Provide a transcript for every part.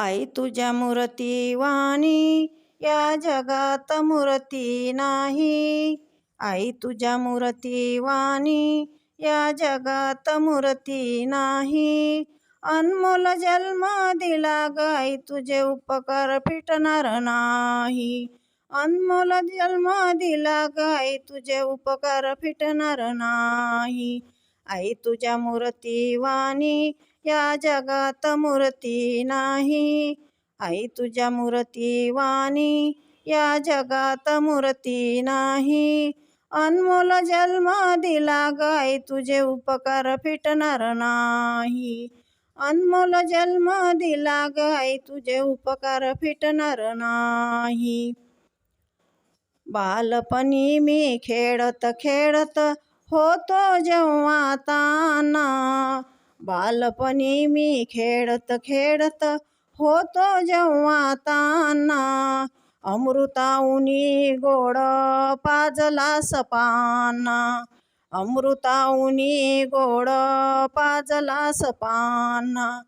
आई तुझ्या मूर्ती वाणी. या जगात मूर्ती नाही. आई तुझ्या मूर्ती वाणी. या जगात मूर्ती नाही. अनमोल जन्म दिला गाई तुझे उपकार फिटणार नाही. अनमोल जन्म दिला गाई तुझे उपकार फिटणार नाही. आई तुझ्या मूर्ती वाणी. या जगात मूर्ती नाही. आई तुझ्या मूर्ती वाणी. या जगात मूर्ती नाही. अनमोल जन्म दिला गाय तुझे उपकार फिटणार नाही. अनमोल जन्म दिला गाय तुझे उपकार फिटणार नाही. बालपणी मी खेळत खेळत होतो जेव्हा ताना. बालपणी मी खेळत खेळत होतो जेव्हा ताना. अमृताऊनी गोड पाजला सपाना. अमृताऊनी गोड पाजला सपाना.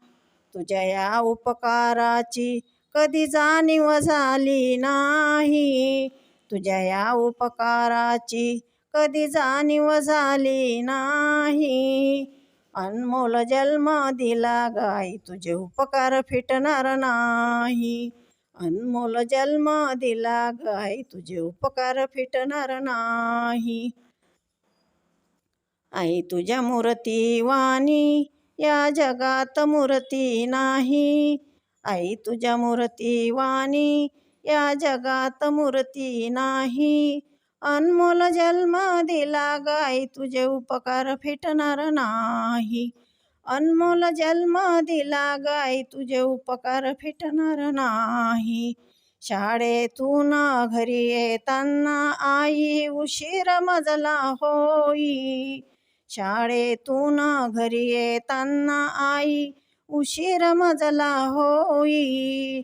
तुझ्या या उपकाराची कधी जाणीव झाली नाही. तुझ्या या उपकाराची कधी जाणीव झाली नाही. अनमोल जन्म दिला गाई तुझे उपकार फिटणार नाही. अनमोल जन्म दिला गाई तुझे उपकार फिटणार नाही. आई तुझ्या मूर्ती वाणी या जगात मूर्ती नाही. आई तुझ्या मूर्ती वाणी या जगात मूर्ती नाही. अनमोल जन्म दिला गाई तुझे उपकार फिटणार नाही. अनमोल जन्म दिला गाई तुझे उपकार फिटणार नाही. शाळेतून घरी येताना आई उशीर मजला होई. शाळेतून घरी येताना आई उशीर मजला होई.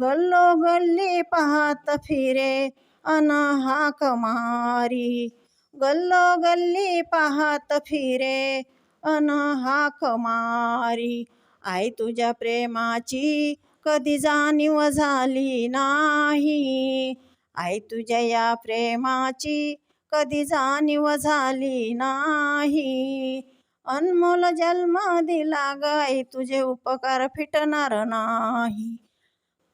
गल्लो गल्ली पाहत फिरे अन हाक मारी गल्लो गल्ली पाहत फिरे अन कमारी मारी आई तुझ्या प्रेमाची कधी जाणीव झाली नाही. आई तुझ्या या प्रेमाची कधी जाणीव झाली नाही. अनमोल जन्म दिला गाई तुझे उपकार फिटणार नाही.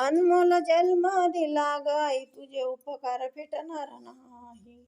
अनमोल जन्म दिला गाय तुझे उपकार फिटणार नाही.